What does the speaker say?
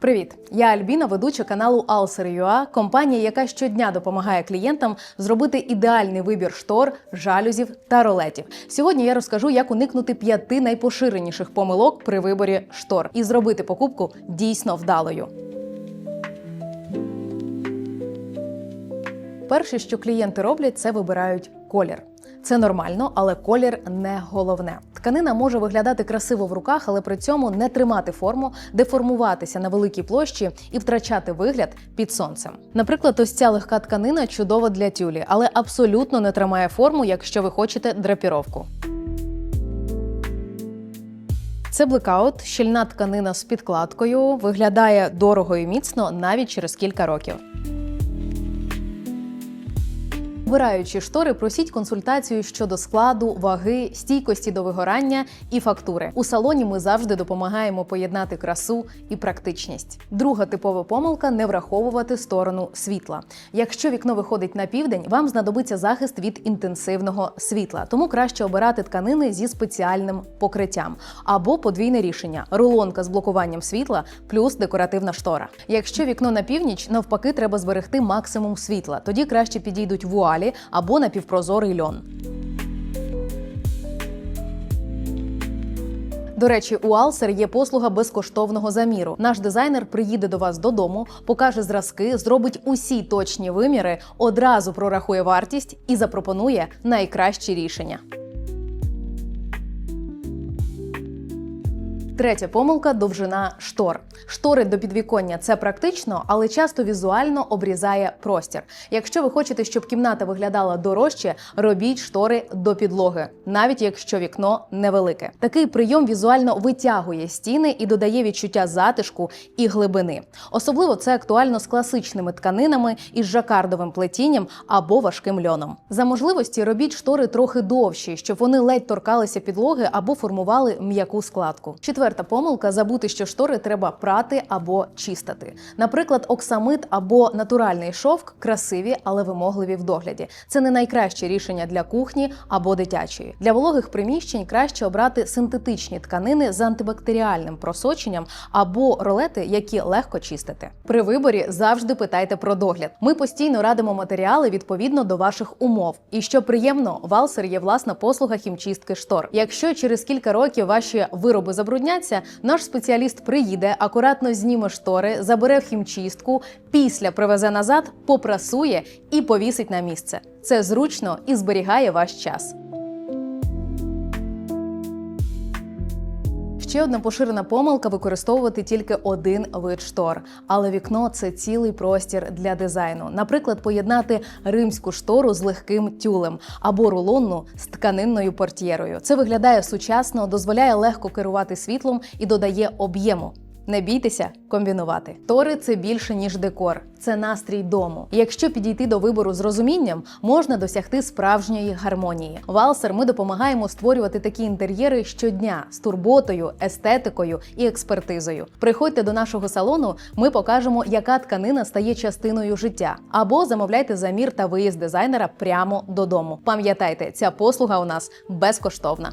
Привіт, я Альбіна, ведуча каналу Alser.ua, компанія, яка щодня допомагає клієнтам зробити ідеальний вибір штор, жалюзів та ролетів. Сьогодні я розкажу, як уникнути п'яти найпоширеніших помилок при виборі штор і зробити покупку дійсно вдалою. Перше, що клієнти роблять, це вибирають колір. Це нормально, але колір не головне. Тканина може виглядати красиво в руках, але при цьому не тримати форму, деформуватися на великій площі і втрачати вигляд під сонцем. Наприклад, ось ця легка тканина чудова для тюлі, але абсолютно не тримає форму, якщо ви хочете драпіровку. Це блекаут, щільна тканина з підкладкою, виглядає дорого і міцно навіть через кілька років. Вибираючи штори, просіть консультацію щодо складу, ваги, стійкості до вигорання і фактури. У салоні ми завжди допомагаємо поєднати красу і практичність. Друга типова помилка не враховувати сторону світла. Якщо вікно виходить на південь, вам знадобиться захист від інтенсивного світла, тому краще обирати тканини зі спеціальним покриттям або подвійне рішення рулонка з блокуванням світла плюс декоративна штора. Якщо вікно на північ, навпаки, треба зберегти максимум світла. Тоді краще підійдуть вуалі або напівпрозорий льон. До речі, у Алсер є послуга безкоштовного заміру. Наш дизайнер приїде до вас додому, покаже зразки, зробить усі точні виміри, одразу прорахує вартість і запропонує найкращі рішення. Третя помилка довжина штор. Штори до підвіконня це практично, але часто візуально обрізає простір. Якщо ви хочете, щоб кімната виглядала дорожче, робіть штори до підлоги, навіть якщо вікно невелике. Такий прийом візуально витягує стіни і додає відчуття затишку і глибини. Особливо це актуально з класичними тканинами із жакардовим плетінням або важким льоном. За можливості робіть штори трохи довші, щоб вони ледь торкалися підлоги або формували м'яку складку. Четверта помилка забути, що штори треба прати або чистити. Наприклад, оксамит або натуральний шовк красиві, але вимогливі в догляді. Це не найкраще рішення для кухні або дитячої. Для вологих приміщень краще обрати синтетичні тканини з антибактеріальним просоченням або ролети, які легко чистити. При виборі завжди питайте про догляд. Ми постійно радимо матеріали відповідно до ваших умов. І що приємно, в Алсер є власна послуга хімчистки штор. Якщо через кілька років ваші вироби забрудняться, наш спеціаліст приїде, акуратно зніме штори, забере в хімчистку, після привезе назад, попрасує і повісить на місце. Це зручно і зберігає ваш час. Ще одна поширена помилка використовувати тільки один вид штор, але вікно це цілий простір для дизайну. Наприклад, поєднати римську штору з легким тюлем або рулонну з тканинною портьєрою. Це виглядає сучасно, дозволяє легко керувати світлом і додає об'єму. Не бійтеся комбінувати. Тори це більше ніж декор, це настрій дому. Якщо підійти до вибору з розумінням, можна досягти справжньої гармонії. В Алсер ми допомагаємо створювати такі інтер'єри щодня з турботою, естетикою і експертизою. Приходьте до нашого салону, ми покажемо, яка тканина стає частиною життя, або замовляйте замір та виїзд дизайнера прямо додому. Пам'ятайте, ця послуга у нас безкоштовна.